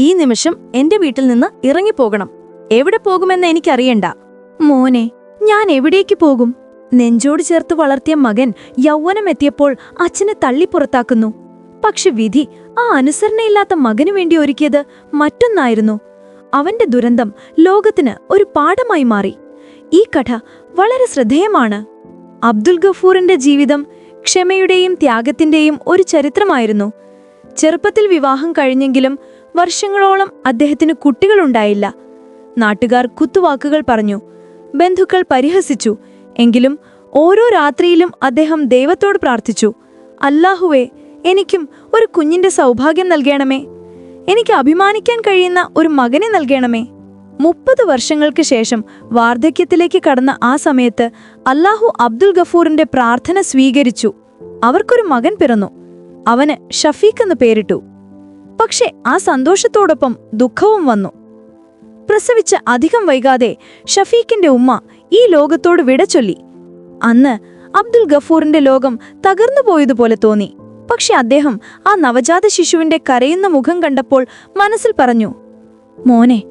ഈ നിമിഷം എന്റെ വീട്ടിൽ നിന്ന് ഇറങ്ങിപ്പോകണം. എവിടെ പോകുമെന്ന് എനിക്കറിയണ്ട. മോനെ ഞാൻ എവിടേക്ക് പോകും? നെഞ്ചോട് ചേർത്ത് വളർത്തിയ മകൻ യൗവനമെത്തിയപ്പോൾ അച്ഛനെ തള്ളിപ്പുറത്താക്കുന്നു പക്ഷെ വിധി ആ അനുസരണയില്ലാത്ത മകനു വേണ്ടി ഒരുക്കിയത് മറ്റൊന്നായിരുന്നു. അവന്റെ ദുരന്തം ലോകത്തിന് ഒരു പാഠമായി മാറി. ഈ കഥ വളരെ ശ്രദ്ധേയമാണ്. അബ്ദുൽ ഗഫൂറിന്റെ ജീവിതം ക്ഷമയുടെയും ത്യാഗത്തിന്റെയും ഒരു ചരിത്രമായിരുന്നു. ചെറുപ്പത്തിൽ വിവാഹം കഴിഞ്ഞെങ്കിലും വർഷങ്ങളോളം അദ്ദേഹത്തിന് കുട്ടികളുണ്ടായില്ല. നാട്ടുകാർ കുത്തുവാക്കുകൾ പറഞ്ഞു. ബന്ധുക്കൾ പരിഹസിച്ചു. എങ്കിലും ഓരോ രാത്രിയിലും അദ്ദേഹം ദൈവത്തോട് പ്രാർത്ഥിച്ചു. അല്ലാഹുവേ എനിക്കും ഒരു കുഞ്ഞിന്റെ സൗഭാഗ്യം നൽകണമേ. എനിക്ക് അഭിമാനിക്കാൻ കഴിയുന്ന ഒരു മകനെ നൽകണമേ. മുപ്പത് വർഷങ്ങൾക്ക് ശേഷം വാർദ്ധക്യത്തിലേക്ക് കടന്ന ആ സമയത്ത് അല്ലാഹു അബ്ദുൽ ഗഫൂറിന്റെ പ്രാർത്ഥന സ്വീകരിച്ചു. അവർക്കൊരു മകൻ പിറന്നു. അവന് ഷഫീഖ് എന്ന് പേരിട്ടു. പക്ഷെ ആ സന്തോഷത്തോടൊപ്പം ദുഃഖവും വന്നു. പ്രസവിച്ച അധികം വൈകാതെ ഷഫീഖിന്റെ ഉമ്മ ഈ ലോകത്തോട് വിട ചൊല്ലി. അന്ന് അബ്ദുൽ ഗഫൂറിന്റെ ലോകം തകർന്നു പോയതുപോലെ തോന്നി. പക്ഷെ അദ്ദേഹം ആ നവജാത ശിശുവിന്റെ കരയുന്ന മുഖം കണ്ടപ്പോൾ മനസ്സിൽ പറഞ്ഞു മോനെ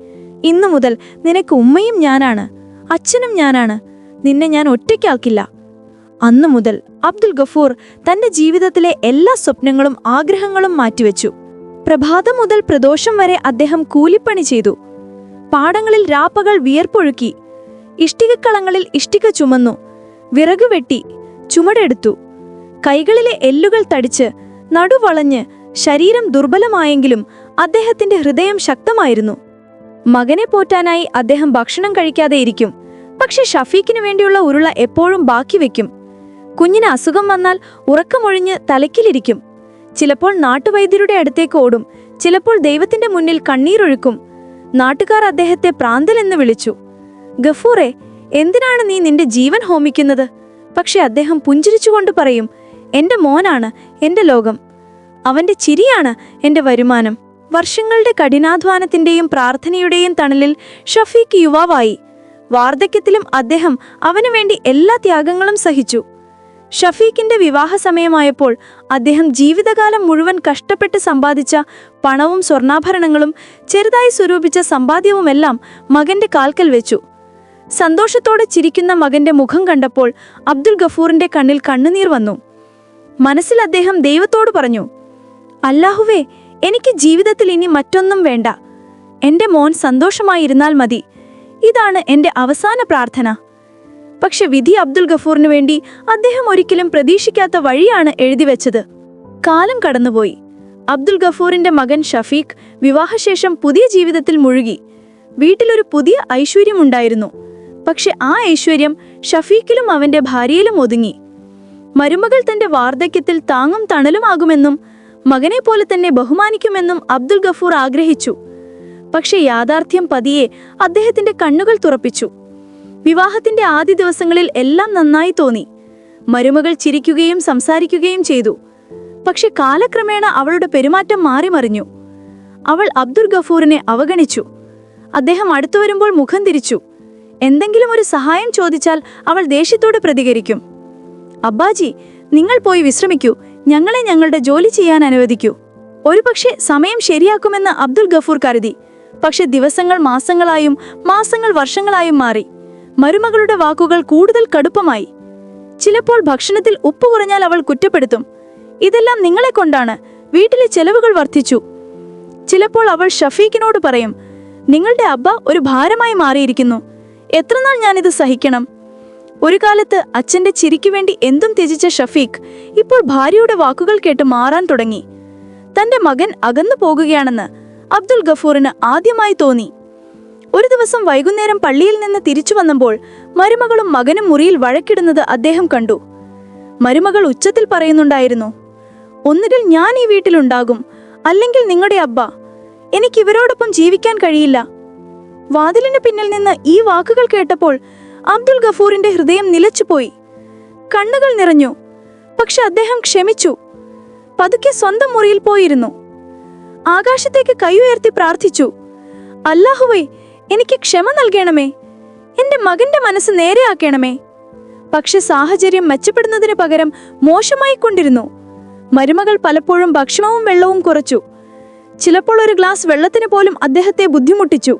ഇന്നു മുതൽ നിനക്ക് ഉമ്മയും ഞാനാണ് അച്ഛനും ഞാനാണ് നിന്നെ ഞാൻ ഒറ്റയ്ക്കാക്കില്ല. അന്നു മുതൽ അബ്ദുൽ ഗഫൂർ തന്റെ ജീവിതത്തിലെ എല്ലാ സ്വപ്നങ്ങളും ആഗ്രഹങ്ങളും മാറ്റിവെച്ചു. പ്രഭാതം മുതൽ പ്രദോഷം വരെ അദ്ദേഹം കൂലിപ്പണി ചെയ്തു. പാടങ്ങളിൽ രാപ്പകൾ വിയർപ്പൊഴുക്കി. ഇഷ്ടികക്കളങ്ങളിൽ ഇഷ്ടിക ചുമന്നു. വിറകുവെട്ടി ചുമടെടുത്തു. കൈകളിലെ എല്ലുകൾ തടിച്ച് നടുവളഞ്ഞ് ശരീരം ദുർബലമായെങ്കിലും അദ്ദേഹത്തിന്റെ ഹൃദയം ശക്തമായിരുന്നു. മകനെ പോറ്റാനായി അദ്ദേഹം ഭക്ഷണം കഴിക്കാതെ ഇരിക്കും. പക്ഷെ ഷഫീഖിനു വേണ്ടിയുള്ള ഉരുള എപ്പോഴും ബാക്കി വെക്കും. കുഞ്ഞിന് അസുഖം വന്നാൽ ഉറക്കമൊഴിഞ്ഞ് തലക്കിലിരിക്കും ചിലപ്പോൾ നാട്ടുവൈദ്യരുടെ അടുത്തേക്ക് ഓടും. ചിലപ്പോൾ ദൈവത്തിന്റെ മുന്നിൽ കണ്ണീരൊഴുക്കും. നാട്ടുകാർ അദ്ദേഹത്തെ പ്രാന്തൽ എന്ന് വിളിച്ചു. ഗഫൂറെ എന്തിനാണ് നീ നിന്റെ ജീവൻ ഹോമിക്കുന്നത്? പക്ഷെ അദ്ദേഹം പുഞ്ചിരിച്ചുകൊണ്ട് പറയും എന്റെ മോനാണ് എന്റെ ലോകം. അവന്റെ ചിരിയാണ് എന്റെ വരുമാനം. വർഷങ്ങളുടെ കഠിനാധ്വാനത്തിന്റെയും പ്രാർത്ഥനയുടെയും തണലിൽ ഷഫീഖ് യുവാവായി. വാർദ്ധക്യത്തിലും അദ്ദേഹം അവനു വേണ്ടി എല്ലാ ത്യാഗങ്ങളും സഹിച്ചു. ഷഫീഖിന്റെ വിവാഹ സമയമായപ്പോൾ അദ്ദേഹം ജീവിതകാലം മുഴുവൻ കഷ്ടപ്പെട്ട് സമ്പാദിച്ച പണവും സ്വർണാഭരണങ്ങളും ചെറുതായി സ്വരൂപിച്ച സമ്പാദ്യവുമെല്ലാം മകന്റെ കാൽക്കൽ വെച്ചു. സന്തോഷത്തോടെ ചിരിക്കുന്ന മകന്റെ മുഖം കണ്ടപ്പോൾ അബ്ദുൽ ഗഫൂറിന്റെ കണ്ണിൽ കണ്ണുനീർ വന്നു. മനസ്സിൽ അദ്ദേഹം ദൈവത്തോട് പറഞ്ഞു അല്ലാഹുവേ എനിക്ക് ജീവിതത്തിൽ ഇനി മറ്റൊന്നും വേണ്ട. എന്റെ മോൻ സന്തോഷമായിരുന്നാൽ മതി. ഇതാണ് എന്റെ അവസാന പ്രാർത്ഥന. പക്ഷെ വിധി അബ്ദുൽ ഗഫൂറിനു വേണ്ടി അദ്ദേഹം ഒരിക്കലും പ്രതീക്ഷിക്കാത്ത വഴിയാണ് എഴുതിവെച്ചത് കാലം കടന്നുപോയി. അബ്ദുൽ ഗഫൂറിന്റെ മകൻ ഷഫീഖ് വിവാഹശേഷം പുതിയ ജീവിതത്തിൽ മുഴുകി. വീട്ടിലൊരു പുതിയ ഐശ്വര്യമുണ്ടായിരുന്നു. പക്ഷെ ആ ഐശ്വര്യം ഷഫീഖിലും അവന്റെ ഭാര്യയിലും ഒതുങ്ങി. മരുമകൾ തന്റെ വാർദ്ധക്യത്തിൽ താങ്ങും തണലുമാകുമെന്നും മകനെ പോലെ തന്നെ ബഹുമാനിക്കുമെന്നും അബ്ദുൽ ഗഫൂർ ആഗ്രഹിച്ചു. പക്ഷെ യാഥാർത്ഥ്യം പതിയെ അദ്ദേഹത്തിന്റെ കണ്ണുകൾ തുറപ്പിച്ചു. വിവാഹത്തിന്റെ ആദ്യ ദിവസങ്ങളിൽ എല്ലാം നന്നായി തോന്നി. മരുമകൾ ചിരിക്കുകയും സംസാരിക്കുകയും ചെയ്തു. പക്ഷെ കാലക്രമേണ അവളുടെ പെരുമാറ്റം മാറിമറിഞ്ഞു. അവൾ അബ്ദുൽ ഗഫൂറിനെ അവഗണിച്ചു. അദ്ദേഹം അടുത്തു വരുമ്പോൾ മുഖം തിരിച്ചു. എന്തെങ്കിലും ഒരു സഹായം ചോദിച്ചാൽ അവൾ ദേഷ്യത്തോട് പ്രതികരിക്കും. അബ്ബാജി നിങ്ങൾ പോയി വിശ്രമിക്കൂ. ഞങ്ങളെ ഞങ്ങളുടെ ജോലി ചെയ്യാൻ അനുവദിക്കൂ. ഒരുപക്ഷെ സമയം ശരിയാക്കുമെന്ന് അബ്ദുൽ ഗഫൂർ കരുതി. പക്ഷെ ദിവസങ്ങൾ മാസങ്ങളായും മാസങ്ങൾ വർഷങ്ങളായും മാറി. മരുമകളുടെ വാക്കുകൾ കൂടുതൽ കടുപ്പമായി. ചിലപ്പോൾ ഭക്ഷണത്തിൽ ഉപ്പ് കുറഞ്ഞാൽ അവൾ കുറ്റപ്പെടുത്തും. ഇതെല്ലാം നിങ്ങളെ കൊണ്ടാണ്. വീട്ടിലെ ചെലവുകൾ വർദ്ധിച്ചു. ചിലപ്പോൾ അവൾ ഷഫീഖിനോട് പറയും നിങ്ങളുടെ അബ്ബ ഒരു ഭാരമായി മാറിയിരിക്കുന്നു. എത്രനാൾ ഞാനിത് സഹിക്കണം? ഒരു കാലത്ത് അച്ഛന്റെ ചിരിക്കു വേണ്ടി എന്തും ത്യജിച്ച ഷഫീഖ് ഇപ്പോൾ ഭാര്യയുടെ വാക്കുകൾ കേട്ട് മാറാൻ തുടങ്ങി. തന്റെ മകൻ അകന്നു പോകുകയാണെന്ന് അബ്ദുൽ ഗഫൂറിന് ആദ്യമായി തോന്നി. ഒരു ദിവസം വൈകുന്നേരം പള്ളിയിൽ നിന്ന് തിരിച്ചു വന്നപ്പോൾ മരുമകളും മകനും മുറിയിൽ വഴക്കിടുന്നത് അദ്ദേഹം കണ്ടു. മരുമകൾ ഉച്ചത്തിൽ പറയുന്നുണ്ടായിരുന്നു ഒന്നുകിൽ ഞാൻ ഈ വീട്ടിലുണ്ടാകും അല്ലെങ്കിൽ നിങ്ങളുടെ അബ്ബ എനിക്ക് ഇവരോടൊപ്പം ജീവിക്കാൻ കഴിയില്ല. വാതിലിന് പിന്നിൽ നിന്ന് ഈ വാക്കുകൾ കേട്ടപ്പോൾ അബ്ദുൽ ഗഫൂറിന്റെ ഹൃദയം നിലച്ചുപോയി. കണ്ണുകൾ നിറഞ്ഞു. പക്ഷെ അദ്ദേഹം ക്ഷമിച്ചു. പതുക്കെ സ്വന്തം മുറിയിൽ പോയിരുന്നു. ആകാശത്തേക്ക് കൈ ഉയർത്തി പ്രാർത്ഥിച്ചു അല്ലാഹുവേ എനിക്ക് ക്ഷമ നൽകണമേ. എന്റെ മകന്റെ മനസ്സ് നേരെയാക്കണമേ. പക്ഷെ സാഹചര്യം മെച്ചപ്പെടുന്നതിന് പകരം മോശമായി കൊണ്ടിരുന്നു മരുമകൾ പലപ്പോഴും ഭക്ഷണവും വെള്ളവും കുറച്ചു. ചിലപ്പോൾ ഒരു ഗ്ലാസ് വെള്ളത്തിന് പോലും അദ്ദേഹത്തെ ബുദ്ധിമുട്ടിച്ചു.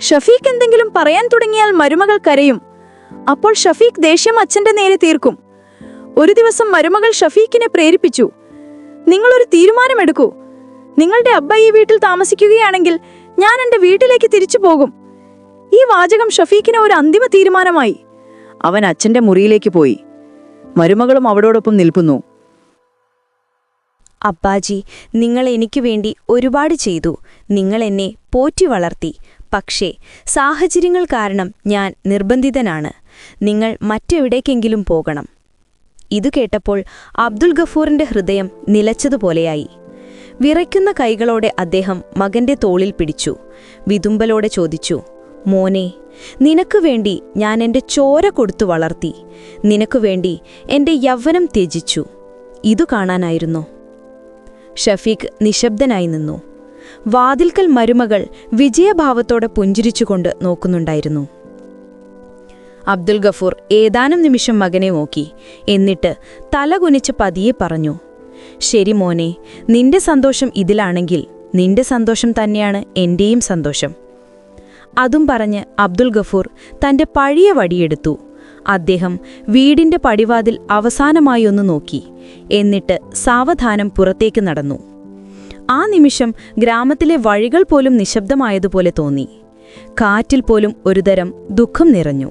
ഷഫീഖ് എന്തെങ്കിലും പറയാൻ തുടങ്ങിയാൽ മരുമകൾ കരയും. അപ്പോൾ ഷഫീഖ് ദേഷ്യം അച്ഛന്റെ നേരെ തീർക്കും. ഒരു ദിവസം മരുമകൾ ഷഫീഖിനെ പ്രേരിപ്പിച്ചു. നിങ്ങളൊരു തീരുമാനമെടുക്കൂ. നിങ്ങളുടെ അബ്ബ ഈ വീട്ടിൽ താമസിക്കുകയാണെങ്കിൽ ഞാൻ എന്റെ വീട്ടിലേക്ക് തിരിച്ചു പോകും. ഈ വാചകം ഷഫീഖിന് ഒരു അന്തിമ തീരുമാനമായി. അവൻ അച്ഛന്റെ മുറിയിലേക്ക് പോയി. മരുമകളും അവടോടൊപ്പം നിൽക്കുന്നു. അബ്ബാജി നിങ്ങൾ എനിക്ക് വേണ്ടി ഒരുപാട് ചെയ്തു. നിങ്ങൾ എന്നെ പോറ്റി വളർത്തി. പക്ഷേ സാഹചര്യങ്ങൾ കാരണം ഞാൻ നിർബന്ധിതനാണ്. നിങ്ങൾ മറ്റെവിടേക്കെങ്കിലും പോകണം. ഇതു കേട്ടപ്പോൾ അബ്ദുൽ ഗഫൂറിന്റെ ഹൃദയം നിലച്ചതുപോലെയായി. വിറയ്ക്കുന്ന കൈകളോടെ അദ്ദേഹം മകന്റെ തോളിൽ പിടിച്ചു. വിതുമ്പലോടെ ചോദിച്ചു മോനെ നിനക്കു വേണ്ടി ഞാൻ എന്റെ ചോര കൊടുത്തു വളർത്തി. നിനക്കു വേണ്ടി എന്റെ യൗവനം ത്യജിച്ചു. ഇതു കാണാനായിരുന്നു. ഷഫീഖ് നിശബ്ദനായി നിന്നു. വാതിൽക്കൽ മരുമകൾ വിജയഭാവത്തോടെ പുഞ്ചിരിച്ചുകൊണ്ട് നോക്കുന്നുണ്ടായിരുന്നു. അബ്ദുൽ ഗഫൂർ ഏതാനും നിമിഷം മകനെ നോക്കി. എന്നിട്ട് തലകുനിച്ച് പതിയെ പറഞ്ഞു ശരി മോനെ നിന്റെ സന്തോഷം ഇതിലാണെങ്കിൽ നിന്റെ സന്തോഷം തന്നെയാണ് എന്റെയും സന്തോഷം. അതും പറഞ്ഞ് അബ്ദുൽ ഗഫൂർ തന്റെ പഴയ വടിയെടുത്തു അദ്ദേഹം വീടിന്റെ പടിവാതിൽ അവസാനമായി ഒന്ന് നോക്കി. എന്നിട്ട് സാവധാനം പുറത്തേക്ക് നടന്നു. ആ നിമിഷം ഗ്രാമത്തിലെ വഴികൾ പോലും നിശബ്ദമായതുപോലെ തോന്നി. കാറ്റിൽ പോലും ഒരുതരം ദുഃഖം നിറഞ്ഞു.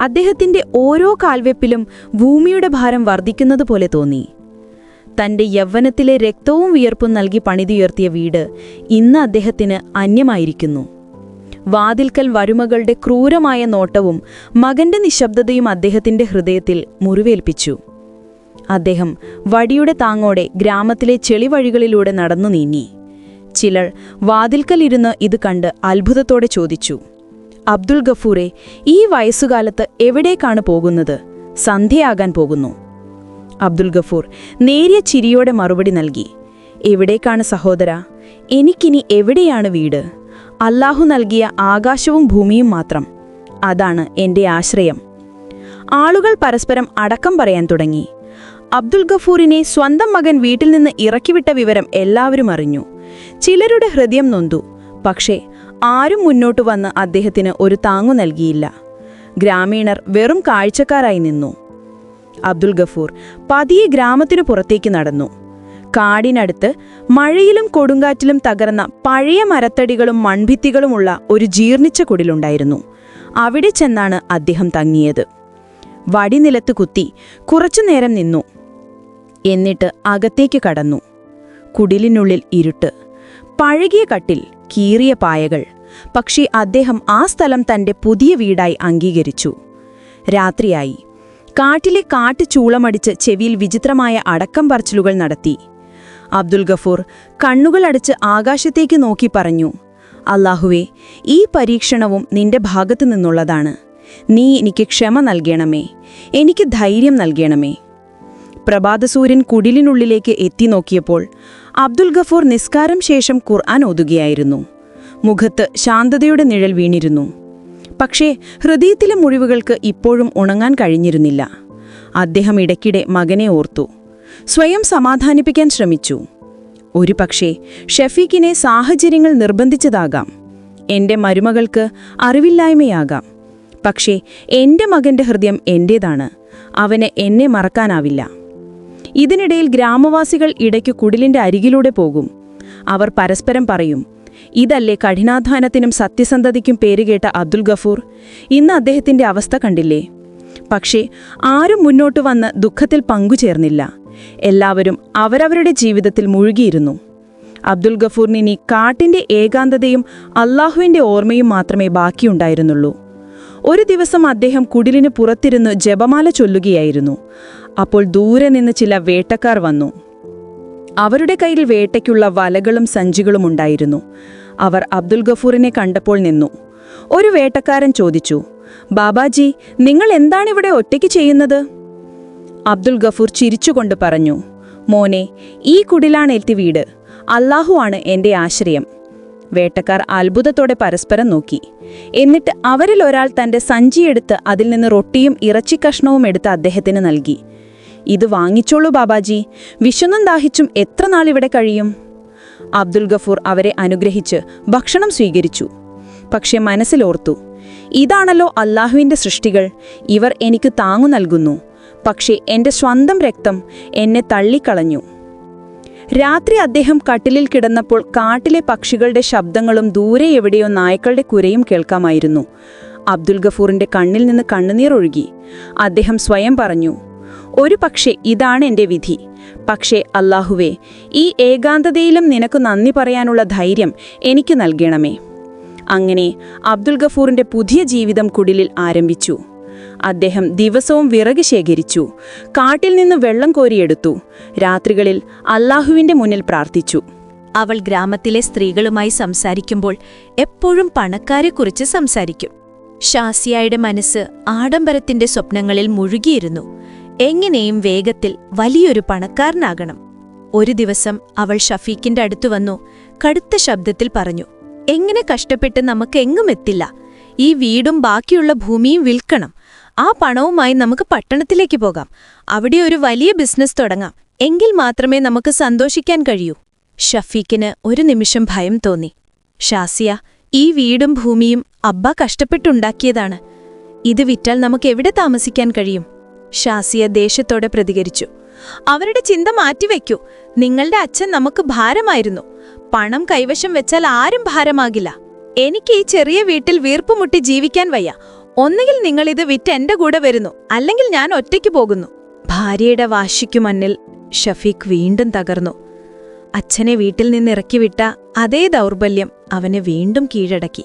അദ്ദേഹത്തിന്റെ ഓരോ കാൽവെപ്പിലും ഭൂമിയുടെ ഭാരം വർദ്ധിക്കുന്നതുപോലെ തോന്നി. തന്റെ യൗവനത്തിലെ രക്തവും വിയർപ്പും നൽകി പണിതുയർത്തിയ വീട് ഇന്ന് അദ്ദേഹത്തിന് അന്യമായിരിക്കുന്നു. വാതിൽക്കൽ വരുമകളുടെ ക്രൂരമായ നോട്ടവും മകന്റെ നിശബ്ദതയും അദ്ദേഹത്തിന്റെ ഹൃദയത്തിൽ മുറിവേൽപ്പിച്ചു. അദ്ദേഹം വടിയുടെ താങ്ങോടെ ഗ്രാമത്തിലെ ചെളിവഴികളിലൂടെ നടന്നു നീങ്ങി. ചിലർ വാതിൽക്കലിരുന്ന് ഇത് കണ്ട് അത്ഭുതത്തോടെ ചോദിച്ചു അബ്ദുൽ ഗഫൂറെ ഈ വയസ്സുകാലത്ത് എവിടേക്കാണ് പോകുന്നത്? സന്ധ്യയാകാൻ പോകുന്നു. അബ്ദുൽ ഗഫൂർ നേരിയ ചിരിയോടെ മറുപടി നൽകി. എവിടേക്കാണ് സഹോദര? എനിക്കിനി എവിടെയാണ് വീട്? അല്ലാഹു നൽകിയ ആകാശവും ഭൂമിയും മാത്രം. അതാണ് എന്റെ ആശ്രയം. ആളുകൾ പരസ്പരം അടക്കം പറയാൻ തുടങ്ങി. അബ്ദുൽ ഗഫൂറിനെ സ്വന്തം മകൻ വീട്ടിൽ നിന്ന് ഇറക്കിവിട്ട വിവരം എല്ലാവരും അറിഞ്ഞു. ചിലരുടെ ഹൃദയം നൊന്തു. പക്ഷേ ആരും മുന്നോട്ടു വന്ന് അദ്ദേഹത്തിന് ഒരു താങ്ങു നൽകിയില്ല. ഗ്രാമീണർ വെറും കാഴ്ചക്കാരായി നിന്നു. അബ്ദുൽ ഗഫൂർ പതിയെ ഗ്രാമത്തിനു പുറത്തേക്ക് നടന്നു. കാടിനടുത്ത് മഴയിലും കൊടുങ്കാറ്റിലും തകർന്ന പഴയ മരത്തടികളും മൺഭിത്തികളുമുള്ള ഒരു ജീർണിച്ച കുടിലുണ്ടായിരുന്നു. അവിടെ ചെന്നാണ് അദ്ദേഹം തങ്ങിയത്. വടിനിലത്ത് കുത്തി കുറച്ചുനേരം നിന്നു. എന്നിട്ട് അകത്തേക്ക് കടന്നു. കുടിലിനുള്ളിൽ ഇരുട്ട്. പഴകിയ കട്ടിൽ കീറിയ പായകൾ. പക്ഷേ അദ്ദേഹം ആ സ്ഥലം തന്റെ പുതിയ വീടായി അംഗീകരിച്ചു. രാത്രിയായി. കാട്ടിലെ കാട്ട് ചൂളമടിച്ച് ചെവിയിൽ വിചിത്രമായ അടക്കം പറച്ചിലുകൾ നടത്തി. അബ്ദുൽ ഗഫൂർ കണ്ണുകളടച്ച് ആകാശത്തേക്ക് നോക്കി പറഞ്ഞു അല്ലാഹുവേ ഈ പരീക്ഷണവും നിന്റെ ഭാഗത്തു നിന്നുള്ളതാണ്. നീ എനിക്ക് ക്ഷമ നൽകണമേ എനിക്ക് ധൈര്യം നൽകണമേ. പ്രഭാതസൂര്യൻ കുടിലിനുള്ളിലേക്ക് എത്തി നോക്കിയപ്പോൾ അബ്ദുൽ ഗഫൂർ നിസ്കാരം ശേഷം ഖുർആൻ ഓതുകയായിരുന്നു. മുഖത്ത് ശാന്തതയുടെ നിഴൽ വീണിരുന്നു. പക്ഷേ ഹൃദയത്തിലെ മുഴിവുകൾക്ക് ഇപ്പോഴും ഉണങ്ങാൻ കഴിഞ്ഞിരുന്നില്ല. അദ്ദേഹം ഇടയ്ക്കിടെ മകനെ ഓർത്തു. സ്വയം സമാധാനിപ്പിക്കാൻ ശ്രമിച്ചു. ഒരു പക്ഷേ ഷഫീഖിനെ സാഹചര്യങ്ങൾ നിർബന്ധിച്ചതാകാം. എന്റെ മരുമകൾക്ക് അറിവില്ലായ്മയാകാം. പക്ഷേ എന്റെ മകന്റെ ഹൃദയം എന്റേതാണ്. അവന് എന്നെ മറക്കാനാവില്ല. ഇതിനിടയിൽ ഗ്രാമവാസികൾ ഇടയ്ക്ക് കുടിലിന്റെ അരികിലൂടെ പോകും. അവർ പരസ്പരം പറയും ഇതല്ലേ കഠിനാധ്വാനത്തിനും സത്യസന്ധതയ്ക്കും പേരുകേട്ട അബ്ദുൽ ഗഫൂർ? ഇന്ന് അദ്ദേഹത്തിന്റെ അവസ്ഥ കണ്ടില്ലേ? പക്ഷേ ആരും മുന്നോട്ട് വന്ന് ദുഃഖത്തിൽ പങ്കുചേർന്നില്ല. എല്ലാവരും അവരവരുടെ ജീവിതത്തിൽ മുഴുകിയിരുന്നു. അബ്ദുൽ ഗഫൂറിനി കാട്ടിന്റെ ഏകാന്തതയും അള്ളാഹുവിന്റെ ഓർമ്മയും മാത്രമേ ബാക്കിയുണ്ടായിരുന്നുള്ളൂ. ഒരു ദിവസം അദ്ദേഹം കുടിലിന് പുറത്തിരുന്ന് ജപമാല ചൊല്ലുകയായിരുന്നു. അപ്പോൾ ദൂരെ നിന്ന് ചില വേട്ടക്കാർ വന്നു. അവരുടെ കയ്യിൽ വേട്ടയ്ക്കുള്ള വലകളും സഞ്ചികളും ഉണ്ടായിരുന്നു. അവർ അബ്ദുൽ ഗഫൂറിനെ കണ്ടപ്പോൾ നിന്നു. ഒരു വേട്ടക്കാരൻ ചോദിച്ചു ബാബാജി നിങ്ങൾ എന്താണിവിടെ ഒറ്റയ്ക്ക് ചെയ്യുന്നത്? അബ്ദുൽ ഗഫൂർ ചിരിച്ചുകൊണ്ട് പറഞ്ഞു മോനെ ഈ കുടിലാണ് എത്തി വീട്. അല്ലാഹു ആണ് എന്റെ ആശ്രയം. വേട്ടക്കാർ അത്ഭുതത്തോടെ പരസ്പരം നോക്കി. എന്നിട്ട് അവരിൽ ഒരാൾ തന്റെ സഞ്ചിയെടുത്ത് അതിൽ നിന്ന് റൊട്ടിയും ഇറച്ചിക്കഷ്ണവും എടുത്ത് അദ്ദേഹത്തിന് നൽകി. ഇത് വാങ്ങിച്ചോളൂ ബാബാജി. വിശന്നും ദാഹിച്ചും എത്ര നാൾ ഇവിടെ കഴിയും? അബ്ദുൽ ഗഫൂർ അവരെ അനുഗ്രഹിച്ച് ഭക്ഷണം സ്വീകരിച്ചു. പക്ഷെ മനസ്സിലോർത്തു ഇതാണല്ലോ അള്ളാഹുവിന്റെ സൃഷ്ടികൾ. ഇവർ എനിക്ക് താങ്ങു നൽകുന്നു. പക്ഷേ എന്റെ സ്വന്തം രക്തം എന്നെ തള്ളിക്കളഞ്ഞു. രാത്രി അദ്ദേഹം കട്ടിലിൽ കിടന്നപ്പോൾ കാട്ടിലെ പക്ഷികളുടെ ശബ്ദങ്ങളും ദൂരെ എവിടെയോ നായ്ക്കളുടെ കുരയും കേൾക്കാമായിരുന്നു. അബ്ദുൽ ഗഫൂറിന്റെ കണ്ണിൽ നിന്ന് കണ്ണുനീർ ഒഴുകി. അദ്ദേഹം സ്വയം പറഞ്ഞു ഒരു പക്ഷേ ഇതാണ് എന്റെ വിധി. പക്ഷേ അല്ലാഹുവേ ഈ ഏകാന്തതയിലും നിനക്ക് നന്ദി പറയാനുള്ള ധൈര്യം എനിക്ക് നൽകണമേ. അങ്ങനെ അബ്ദുൽ ഗഫൂറിന്റെ പുതിയ ജീവിതം കുടിലിൽ ആരംഭിച്ചു. അദ്ദേഹം ദിവസവും വിറക് ശേഖരിച്ചു കാട്ടിൽ നിന്ന് വെള്ളം കോരിയെടുത്തു രാത്രികളിൽ അല്ലാഹുവിന്റെ മുന്നിൽ പ്രാർത്ഥിച്ചു. അവൾ ഗ്രാമത്തിലെ സ്ത്രീകളുമായി സംസാരിക്കുമ്പോൾ എപ്പോഴും പണക്കാരെക്കുറിച്ച് സംസാരിക്കും. ഷാസിയായുടെ മനസ്സ് ആഡംബരത്തിന്റെ സ്വപ്നങ്ങളിൽ മുഴുകിയിരുന്നു. എങ്ങനെയും വേഗത്തിൽ വലിയൊരു പണക്കാരനാകണം. ഒരു ദിവസം അവൾ ഷഫീഖിന്റെ അടുത്തു വന്നു കടുത്ത ശബ്ദത്തിൽ പറഞ്ഞു എങ്ങനെ കഷ്ടപ്പെട്ട് നമുക്ക് എങ്ങും എത്തില്ല. ഈ വീടും ബാക്കിയുള്ള ഭൂമിയും വിൽക്കണം. ആ പണവുമായി നമുക്ക് പട്ടണത്തിലേക്ക് പോകാം. അവിടെ ഒരു വലിയ ബിസിനസ് തുടങ്ങാം. എങ്കിൽ മാത്രമേ നമുക്ക് സന്തോഷിക്കാൻ കഴിയൂ. ഷഫീഖിന് ഒരു നിമിഷം ഭയം തോന്നി. ഷാസിയ ഈ വീടും ഭൂമിയും അബ്ബ കഷ്ടപ്പെട്ടുണ്ടാക്കിയതാണ് ഇത് വിറ്റാൽ നമുക്ക് എവിടെ താമസിക്കാൻ കഴിയും? ഷാസിയ ദേഷ്യത്തോടെ പ്രതികരിച്ചു. അവരുടെ ചിന്ത മാറ്റിവെക്കൂ. നിങ്ങളുടെ അച്ഛൻ നമുക്ക് ഭാരമായിരുന്നു. പണം കൈവശം വെച്ചാൽ ആരും ഭാരമാകില്ല. എനിക്ക് ഈ ചെറിയ വീട്ടിൽ വീർപ്പുമുട്ടി ജീവിക്കാൻ വയ്യ. ഒന്നുകിൽ നിങ്ങൾ ഇത് വിറ്റ് എന്റെ കൂടെ വരുന്നു. അല്ലെങ്കിൽ ഞാൻ ഒറ്റയ്ക്ക് പോകുന്നു. ഭാര്യയുടെ വാശിക്കു മണ്ണിൽ ഷഫീഖ് വീണ്ടും തകർന്നു. അച്ഛനെ വീട്ടിൽ നിന്ന് ഇറക്കിവിട്ട അതേ ദൗർബല്യം അവനെ വീണ്ടും കീഴടക്കി.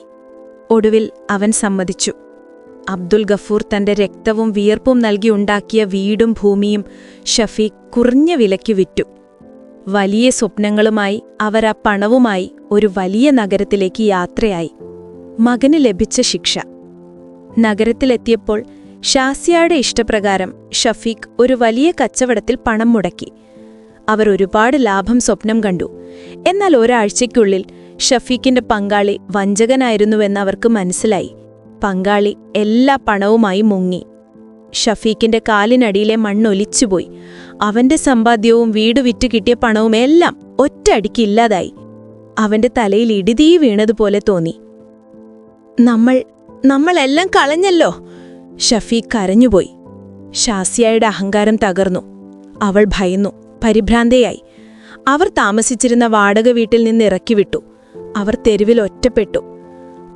ഒടുവിൽ അവൻ സമ്മതിച്ചു. അബ്ദുൽ ഗഫൂർ തന്റെ രക്തവും വിയർപ്പും നൽകി ഉണ്ടാക്കിയ വീടും ഭൂമിയും ഷഫീഖ് കുറഞ്ഞ വിലയ്ക്ക് വിറ്റു. വലിയ സ്വപ്നങ്ങളുമായി അവർ ആ പണവുമായി ഒരു വലിയ നഗരത്തിലേക്ക് യാത്രയായി. മകന് ലഭിച്ച ശിക്ഷ. നഗരത്തിലെത്തിയപ്പോൾ ഷാസിയയുടെ ഇഷ്ടപ്രകാരം ഷഫീഖ് ഒരു വലിയ കച്ചവടത്തിൽ പണം മുടക്കി. അവർ ഒരുപാട് ലാഭം സ്വപ്നം കണ്ടു. എന്നാൽ ഒരാഴ്ചയ്ക്കുള്ളിൽ ഷഫീഖിന്റെ പങ്കാളി വഞ്ചകനായിരുന്നുവെന്ന് അവർക്ക് മനസ്സിലായി. പങ്കാളി എല്ലാ പണവുമായി മുങ്ങി. ഷഫീഖിന്റെ കാലിനടിയിലെ മണ്ണൊലിച്ചുപോയി. അവന്റെ സമ്പാദ്യവും വീട് വിറ്റ് കിട്ടിയ പണവും എല്ലാം ഒറ്റയടിക്ക് ഇല്ലാതായി. അവന്റെ തലയിൽ ഇടിതീ വീണതുപോലെ തോന്നി. നമ്മൾ നമ്മളെല്ലാം കളഞ്ഞല്ലോ ഷഫീഖ് കരഞ്ഞുപോയി. ഷാസിയായുടെ അഹങ്കാരം തകർന്നു. അവൾ ഭയന്നു പരിഭ്രാന്തയായി. അവർ താമസിച്ചിരുന്ന വാടക വീട്ടിൽ നിന്ന് ഇറക്കിവിട്ടു. അവർ തെരുവിൽ ഒറ്റപ്പെട്ടു.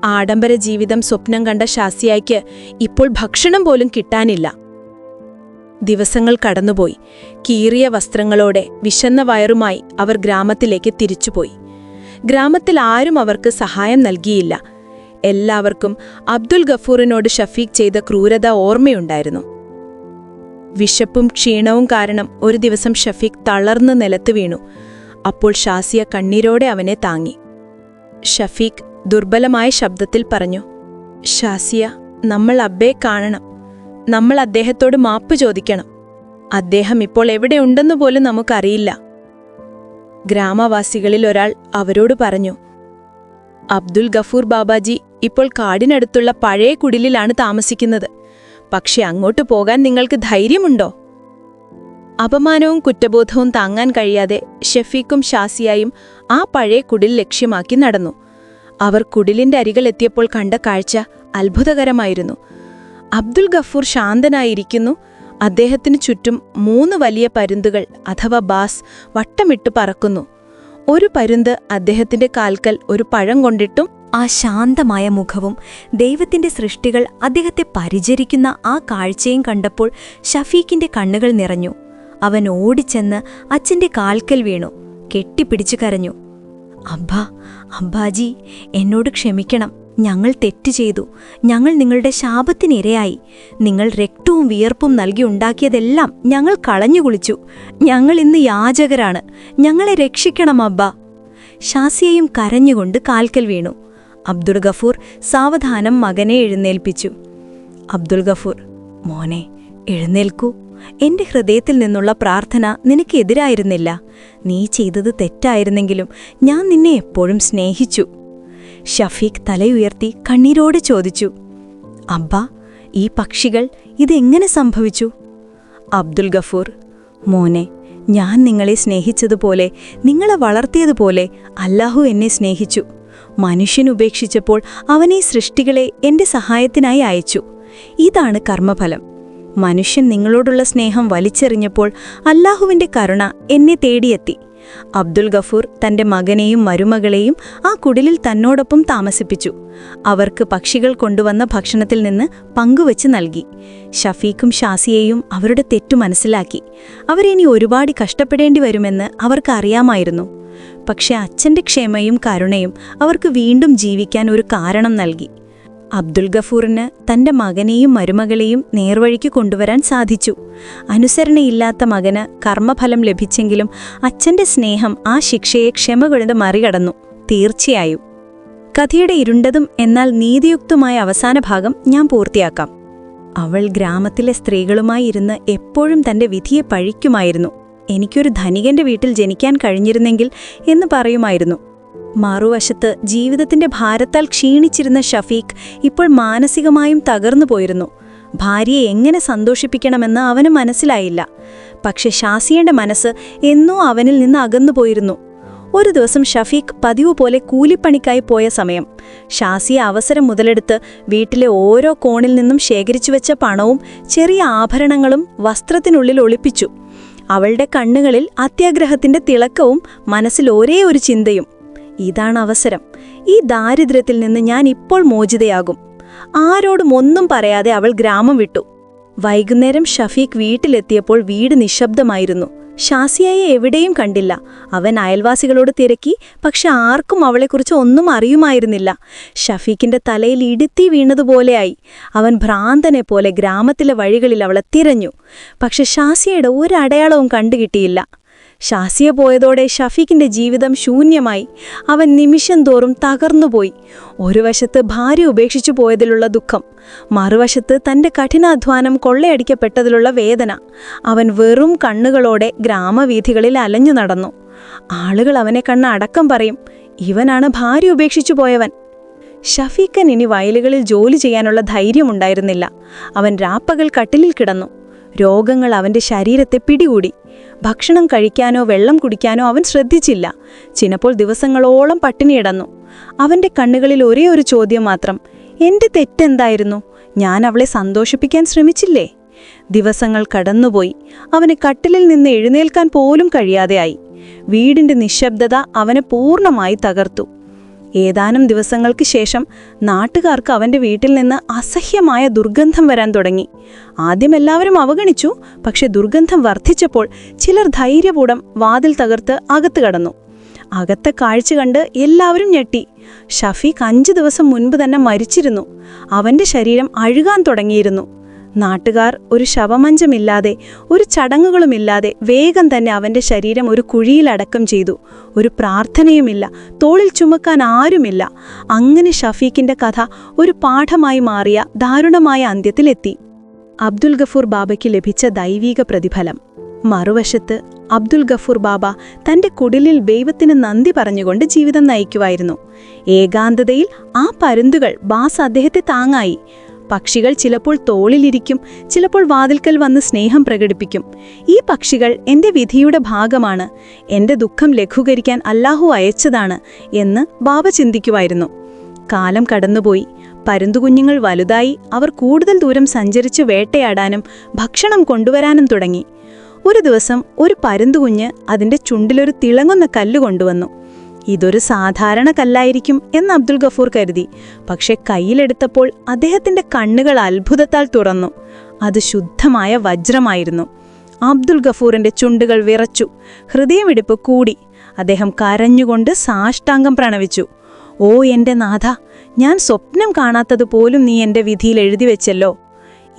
ആഡംബര ജീവിതം സ്വപ്നം കണ്ട ഷാസിയായ്ക്ക് ഇപ്പോൾ ഭക്ഷണം പോലും കിട്ടാനില്ല. ദിവസങ്ങൾ കടന്നുപോയി. കീറിയ വസ്ത്രങ്ങളോടെ വിശന്ന വയറുമായി അവർ ഗ്രാമത്തിലേക്ക് തിരിച്ചുപോയി. ഗ്രാമത്തിൽ ആരും അവർക്ക് സഹായം നൽകിയില്ല. എല്ലാവർക്കും അബ്ദുൽ ഗഫൂറിനോട് ഷഫീഖ് ചെയ്ത ക്രൂരത ഓർമ്മയുണ്ടായിരുന്നു. വിശപ്പും ക്ഷീണവും കാരണം ഒരു ദിവസം ഷഫീഖ് തളർന്ന് നിലത്ത് വീണു. അപ്പോൾ ഷാസിയ കണ്ണീരോടെ അവനെ താങ്ങി. ഷഫീഖ് ദുർബലമായ ശബ്ദത്തിൽ പറഞ്ഞു ഷാസിയ നമ്മൾ അബ്ബയെ കാണണം. നമ്മൾ അദ്ദേഹത്തോട് മാപ്പ് ചോദിക്കണം. അദ്ദേഹം ഇപ്പോൾ എവിടെയുണ്ടെന്ന് പോലും നമുക്കറിയില്ല. ഗ്രാമവാസികളിൽ ഒരാൾ അവരോട് പറഞ്ഞു അബ്ദുൽ ഗഫൂർ ബാബാജി ഇപ്പോൾ കാടിനടുത്തുള്ള പഴയ കുടിലിലാണ് താമസിക്കുന്നത്. പക്ഷെ അങ്ങോട്ട് പോകാൻ നിങ്ങൾക്ക് ധൈര്യമുണ്ടോ? അപമാനവും കുറ്റബോധവും താങ്ങാൻ കഴിയാതെ ഷെഫീഖും ഷാസിയായും ആ പഴയ കുടിൽ ലക്ഷ്യമാക്കി നടന്നു. അവർ കുടിലിന്റെ അരികിലെത്തിയപ്പോൾ കണ്ട കാഴ്ച അത്ഭുതകരമായിരുന്നു. അബ്ദുൽ ഗഫൂർ ശാന്തനായിരിക്കുന്നു. അദ്ദേഹത്തിനു ചുറ്റും മൂന്ന് വലിയ പരുന്തുകൾ അഥവാ ബാസ് വട്ടമിട്ട് പറക്കുന്നു. ഒരു പരുന്ത് അദ്ദേഹത്തിന്റെ കാൽക്കൽ ഒരു പഴം കൊണ്ടിട്ടും ആ ശാന്തമായ മുഖവും ദൈവത്തിന്റെ സൃഷ്ടികൾ അദ്ദേഹത്തെ പരിചരിക്കുന്ന ആ കാഴ്ചയും കണ്ടപ്പോൾ ഷഫീഖിന്റെ കണ്ണുകൾ നിറഞ്ഞു. അവൻ ഓടിച്ചെന്ന് അച്ഛന്റെ കാൽക്കൽ വീണു. കെട്ടിപ്പിടിച്ചു കരഞ്ഞു. അബ്ബാ അബ്ബാജി എന്നോട് ക്ഷമിക്കണം. ഞങ്ങൾ തെറ്റ് ചെയ്തു. ഞങ്ങൾ നിങ്ങളുടെ ശാപത്തിനിരയായി. നിങ്ങൾ രക്തവും വിയർപ്പും നൽകി ഉണ്ടാക്കിയതെല്ലാം ഞങ്ങൾ കളഞ്ഞു കുളിച്ചു. ഞങ്ങൾ ഇന്ന് യാചകരാണ്. ഞങ്ങളെ രക്ഷിക്കണം അബ്ബ. ഷാസിയയും കരഞ്ഞുകൊണ്ട് കാൽക്കൽ വീണു. അബ്ദുൾ ഗഫൂർ സാവധാനം മകനെ എഴുന്നേൽപ്പിച്ചു. അബ്ദുൾ ഗഫൂർ മോനെ എഴുന്നേൽക്കൂ. എന്റെ ഹൃദയത്തിൽ നിന്നുള്ള പ്രാർത്ഥന നിനക്കെതിരായിരുന്നില്ല നീ ചെയ്തത് തെറ്റായിരുന്നെങ്കിലും ഞാൻ നിന്നെ എപ്പോഴും സ്നേഹിച്ചു. ഷഫീഖ് തലയുയർത്തി കണ്ണീരോടെ ചോദിച്ചു അബ്ബ ഈ പക്ഷികൾ ഇതെങ്ങനെ സംഭവിച്ചു? അബ്ദുൽ ഗഫൂർ മോനെ ഞാൻ നിങ്ങളെ സ്നേഹിച്ചതുപോലെ നിങ്ങളെ വളർത്തിയതുപോലെ അല്ലാഹു എന്നെ സ്നേഹിച്ചു. മനുഷ്യൻ ഉപേക്ഷിച്ചപ്പോൾ അവനെ സൃഷ്ടികളെ എന്റെ സഹായത്തിനായി അയച്ചു. ഇതാണ് കർമ്മഫലം. മനുഷ്യൻ നിങ്ങളോടുള്ള സ്നേഹം വലിച്ചെറിഞ്ഞപ്പോൾ അല്ലാഹുവിന്റെ കരുണ എന്നെ തേടിയെത്തി. അബ്ദുൽ ഗഫൂർ തന്റെ മകനെയും മരുമകളെയും ആ കുടിലിൽ തന്നോടൊപ്പം താമസിപ്പിച്ചു. അവർക്ക് പക്ഷികൾ കൊണ്ടുവന്ന ഭക്ഷണത്തിൽ നിന്ന് പങ്കുവച്ച് നൽകി. ഷഫീഖും ഷാസിയെയും അവരുടെ തെറ്റു മനസ്സിലാക്കി. അവരിനി ഒരുപാട് കഷ്ടപ്പെടേണ്ടി വരുമെന്ന് അവർക്ക് അറിയാമായിരുന്നു. പക്ഷേ അച്ഛന്റെ ക്ഷേമയും കരുണയും അവർക്ക് വീണ്ടും ജീവിക്കാൻ ഒരു കാരണം നൽകി. അബ്ദുൽ ഗഫൂറിന് തന്റെ മകനെയും മരുമകളെയും നേർവഴിക്ക് കൊണ്ടുവരാൻ സാധിച്ചു. അനുസരണയില്ലാത്ത മകന് കർമ്മഫലം ലഭിച്ചെങ്കിലും അച്ഛന്റെ സ്നേഹം ആ ശിക്ഷയെ ക്ഷമ കൊണ്ട് മറികടന്നു. തീർച്ചയായും. കഥയുടെ ഇരുണ്ടതും എന്നാൽ നീതിയുക്തമായ അവസാന ഭാഗം ഞാൻ പൂർത്തിയാക്കാം. അവൾ ഗ്രാമത്തിലെ സ്ത്രീകളുമായി ഇരുന്ന് എപ്പോഴും തന്റെ വിധിയെ പഴിക്കുമായിരുന്നു. എനിക്കൊരു ധനികന്റെ വീട്ടിൽ ജനിക്കാൻ കഴിഞ്ഞിരുന്നെങ്കിൽ എന്ന് പറയുമായിരുന്നു. മറുവശത്ത് ജീവിതത്തിന്റെ ഭാരത്താൽ ക്ഷീണിച്ചിരുന്ന ഷഫീഖ് ഇപ്പോൾ മാനസികമായും തകർന്നു പോയിരുന്നു. ഭാര്യയെ എങ്ങനെ സന്തോഷിപ്പിക്കണമെന്ന് അവന് മനസ്സിലായില്ല. പക്ഷെ ഷാസിയയുടെ മനസ്സ് എന്നോ അവനിൽ നിന്ന് അകന്നുപോയിരുന്നു ഒരു ദിവസം ഷഫീഖ് പതിവ് പോലെ കൂലിപ്പണിക്കായി പോയ സമയം. ഷാസിയ അവസരം മുതലെടുത്ത് വീട്ടിലെ ഓരോ കോണിൽ നിന്നും ശേഖരിച്ചു വെച്ച പണവും ചെറിയ ആഭരണങ്ങളും വസ്ത്രത്തിനുള്ളിൽ ഒളിപ്പിച്ചു. അവളുടെ കണ്ണുകളിൽ അത്യാഗ്രഹത്തിന്റെ തിളക്കവും മനസ്സിൽ ഒരേ ഒരു ചിന്തയും. ഇതാണ് അവസരം. ഈ ദാരിദ്ര്യത്തിൽ നിന്ന് ഞാൻ ഇപ്പോൾ മോചിതയാകും. ആരോടും ഒന്നും പറയാതെ അവൾ ഗ്രാമം വിട്ടു. വൈകുന്നേരം ഷഫീഖ് വീട്ടിലെത്തിയപ്പോൾ വീട് നിശബ്ദമായിരുന്നു. ഷാസിയായെ എവിടെയും കണ്ടില്ല. അവൻ അയൽവാസികളോട് തിരക്കി പക്ഷെ ആർക്കും അവളെക്കുറിച്ച് ഒന്നും അറിയുമായിരുന്നില്ല. ഷഫീഖിന്റെ തലയിൽ ഇടുത്തി വീണതുപോലെയായി. അവൻ ഭ്രാന്തനെ പോലെ ഗ്രാമത്തിലെ വഴികളിൽ അവളെ തിരഞ്ഞു. പക്ഷെ ഷാസിയയുടെ ഒരടയാളവും കണ്ടുകിട്ടിയില്ല. ഷാസിയ പോയതോടെ ഷഫീഖിന്റെ ജീവിതം ശൂന്യമായി. അവൻ നിമിഷം തോറും തകർന്നുപോയി. ഒരു വശത്ത് ഭാര്യ ഉപേക്ഷിച്ചു പോയതിലുള്ള ദുഃഖം മറുവശത്ത് തന്റെ കഠിനാധ്വാനം കൊള്ളയടിക്കപ്പെട്ടതിലുള്ള വേദന. അവൻ വെറും കണ്ണുകളോടെ ഗ്രാമവീഥികളിൽ അലഞ്ഞു നടന്നു. ആളുകൾ അവനെ കണ്ണ് അടക്കം പറയും ഇവനാണ് ഭാര്യ ഉപേക്ഷിച്ചു പോയവൻ. ഷഫീഖൻ ഇനി വയലുകളിൽ ജോലി ചെയ്യാനുള്ള ധൈര്യമുണ്ടായിരുന്നില്ല. അവൻ രാപ്പകൽ കട്ടിലിൽ കിടന്നു. രോഗങ്ങൾ അവന്റെ ശരീരത്തെ പിടികൂടി. ഭക്ഷണം കഴിക്കാനോ വെള്ളം കുടിക്കാനോ അവൻ ശ്രദ്ധിച്ചില്ല. ചിലപ്പോൾ ദിവസങ്ങളോളം പട്ടിണിയിടന്നു അവന്റെ കണ്ണുകളിൽ ഒരേ ഒരു ചോദ്യം മാത്രം എന്റെ തെറ്റെന്തായിരുന്നു? ഞാൻ അവളെ സന്തോഷിപ്പിക്കാൻ ശ്രമിച്ചില്ലേ? ദിവസങ്ങൾ കടന്നുപോയി. അവന് കട്ടിലിൽ നിന്ന് എഴുന്നേൽക്കാൻ പോലും കഴിയാതെയായി. വീടിന്റെ നിശബ്ദത അവനെ പൂർണമായി തകർത്തു. ഏതാനും ദിവസങ്ങൾക്ക് ശേഷം നാട്ടുകാർക്ക് അവന്റെ വീട്ടിൽ നിന്ന് അസഹ്യമായ ദുർഗന്ധം വരാൻ തുടങ്ങി. ആദ്യം എല്ലാവരും അവഗണിച്ചു പക്ഷെ ദുർഗന്ധം വർദ്ധിച്ചപ്പോൾ ചിലർ ധൈര്യപൂടം വാതിൽ തകർത്ത് അകത്ത് കടന്നു. അകത്തെ കാഴ്ച കണ്ട് എല്ലാവരും ഞെട്ടി. ഷഫീഖ് അഞ്ചു ദിവസം മുൻപ് തന്നെ മരിച്ചിരുന്നു. അവന്റെ ശരീരം അഴുകാൻ തുടങ്ങിയിരുന്നു. നാട്ടുകാർ ഒരു ശവമഞ്ചമില്ലാതെ ഒരു ചടങ്ങുകളുമില്ലാതെ വേഗം തന്നെ അവന്റെ ശരീരം ഒരു കുഴിയിലടക്കം ചെയ്തു. ഒരു പ്രാർത്ഥനയുമില്ല തോളിൽ ചുമക്കാൻ ആരുമില്ല. അങ്ങനെ ഷഫീഖിന്റെ കഥ ഒരു പാഠമായി മാറിയ ദാരുണമായ അന്ത്യത്തിലെത്തി. അബ്ദുൽ ഗഫൂർ ബാബയ്ക്ക് ലഭിച്ച ദൈവീക പ്രതിഫലം. മറുവശത്ത് അബ്ദുൽ ഗഫൂർ ബാബ തന്റെ കുടിലിൽ ദൈവത്തിന് നന്ദി പറഞ്ഞുകൊണ്ട് ജീവിതം നയിക്കുമായിരുന്നു ഏകാന്തതയിൽ ആ പരുന്തുകൾ ബാസ് അദ്ദേഹത്തെ താങ്ങായി. പക്ഷികൾ ചിലപ്പോൾ തോളിലിരിക്കും ചിലപ്പോൾ വാതിൽക്കൽ വന്ന് സ്നേഹം പ്രകടിപ്പിക്കും. ഈ പക്ഷികൾ എന്റെ വിധിയുടെ ഭാഗമാണ് എന്റെ ദുഃഖം ലഘൂകരിക്കാൻ അല്ലാഹു അയച്ചതാണ് എന്ന് ബാബ ചിന്തിക്കുമായിരുന്നു. കാലം കടന്നുപോയി പരുന്തുകുഞ്ഞുങ്ങൾ വലുതായി അവർ കൂടുതൽ ദൂരം സഞ്ചരിച്ച് വേട്ടയാടാനും ഭക്ഷണം കൊണ്ടുവരാനും തുടങ്ങി. ഒരു ദിവസം ഒരു പരുന്തുകുഞ്ഞ് അതിന്റെ ചുണ്ടിലൊരു തിളങ്ങുന്ന കല്ല് കൊണ്ടുവന്നു. ഇതൊരു സാധാരണ കല്ലായിരിക്കും എന്ന് അബ്ദുൽ ഗഫൂർ കരുതി. പക്ഷെ കയ്യിലെടുത്തപ്പോൾ അദ്ദേഹത്തിന്റെ കണ്ണുകൾ അത്ഭുതത്താൽ തുറന്നു. അത് ശുദ്ധമായ വജ്രമായിരുന്നു. അബ്ദുൽ ഗഫൂറിന്റെ ചുണ്ടുകൾ വിറച്ചു. ഹൃദയമിടിപ്പ് കൂടി. അദ്ദേഹം കരഞ്ഞുകൊണ്ട് സാഷ്ടാംഗം പ്രണവിച്ചു. ഓ എന്റെ നാഥ ഞാൻ സ്വപ്നം കാണാത്തതുപോലും നീ എന്റെ വിധിയിൽ എഴുതിവെച്ചല്ലോ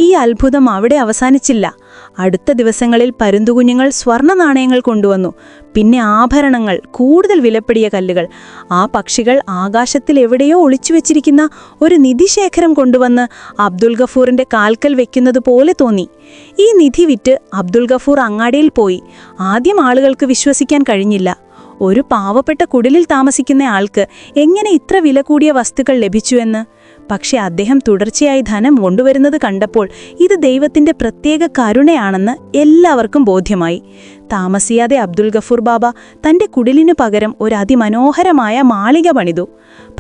ഈ അത്ഭുതം അവിടെ അവസാനിച്ചില്ല. അടുത്ത ദിവസങ്ങളിൽ പരുന്തുകുഞ്ഞുങ്ങൾ സ്വർണ നാണയങ്ങൾ കൊണ്ടുവന്നു. പിന്നെ ആഭരണങ്ങൾ കൂടുതൽ വിലപ്പിടിയ കല്ലുകൾ. ആ പക്ഷികൾ ആകാശത്തിൽ എവിടെയോ ഒളിച്ചു വെച്ചിരിക്കുന്ന ഒരു നിധിശേഖരം കൊണ്ടുവന്ന് അബ്ദുൽ ഗഫൂറിന്റെ കാൽക്കൽ വെക്കുന്നത് പോലെ തോന്നി. ഈ നിധി വിറ്റ് അബ്ദുൽ ഗഫൂർ അങ്ങാടിയിൽ പോയി. ആദ്യം ആളുകൾക്ക് വിശ്വസിക്കാൻ കഴിഞ്ഞില്ല. ഒരു പാവപ്പെട്ട കുടിലിൽ താമസിക്കുന്ന ആൾക്ക് എങ്ങനെ ഇത്ര വില കൂടിയ വസ്തുക്കൾ ലഭിച്ചുവെന്ന് പക്ഷെ അദ്ദേഹം തുടർച്ചയായി ധനം കൊണ്ടുവരുന്നത് കണ്ടപ്പോൾ ഇത് ദൈവത്തിന്റെ പ്രത്യേക കരുണയാണെന്ന് എല്ലാവർക്കും ബോധ്യമായി. താമസിയാതെ അബ്ദുൽ ഗഫൂർ ബാബ തന്റെ കുടിലിനു പകരം ഒരു അതിമനോഹരമായ മാളിക പണിതു.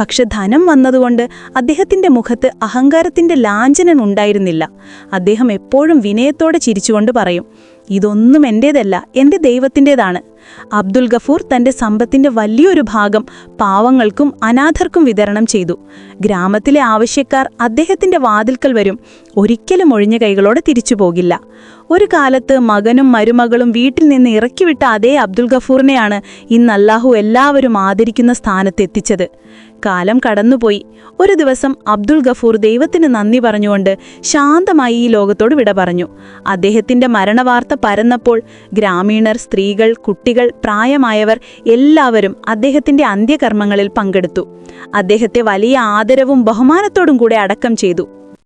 പക്ഷെ ധനം വന്നതുകൊണ്ട് അദ്ദേഹത്തിന്റെ മുഖത്ത് അഹങ്കാരത്തിന്റെ ലാഞ്ചനൻ ഉണ്ടായിരുന്നില്ല. അദ്ദേഹം എപ്പോഴും വിനയത്തോടെ ചിരിച്ചുകൊണ്ട് പറയും ഇതൊന്നും എന്റേതല്ല എന്റെ ദൈവത്തിന്റെതാണ് അബ്ദുൽ ഗഫൂർ തന്റെ സമ്പത്തിന്റെ വലിയൊരു ഭാഗം പാവങ്ങൾക്കും അനാഥർക്കും വിതരണം ചെയ്തു. ഗ്രാമത്തിലെ ആവശ്യക്കാർ അദ്ദേഹത്തിന്റെ വാതിൽക്കൽ വരും ഒരിക്കലും ഒഴിഞ്ഞ കൈകളോടെ തിരിച്ചു പോകില്ല. ഒരു കാലത്ത് മകനും മരുമകളും വീട്ടിൽ നിന്ന് ഇറക്കിവിട്ട അതേ അബ്ദുൽ ഗഫൂറിനെയാണ് ഇന്ന് അല്ലാഹു എല്ലാവരും ആദരിക്കുന്ന സ്ഥാനത്തെത്തിച്ചത് കാലം കടന്നുപോയി. ഒരു ദിവസം അബ്ദുൽ ഗഫൂർ ദൈവത്തിന് നന്ദി പറഞ്ഞുകൊണ്ട് ശാന്തമായി ഈ ലോകത്തോട് വിട പറഞ്ഞു. അദ്ദേഹത്തിന്റെ മരണവാർത്ത പരന്നപ്പോൾ ഗ്രാമീണർ സ്ത്രീകൾ കുട്ടികൾ പ്രായമായവർ എല്ലാവരും അദ്ദേഹത്തിന്റെ അന്ത്യകർമ്മങ്ങളിൽ പങ്കെടുത്തു. അദ്ദേഹത്തെ വലിയ ആദരവും ബഹുമാനത്തോടും കൂടെ അടക്കം ചെയ്തു.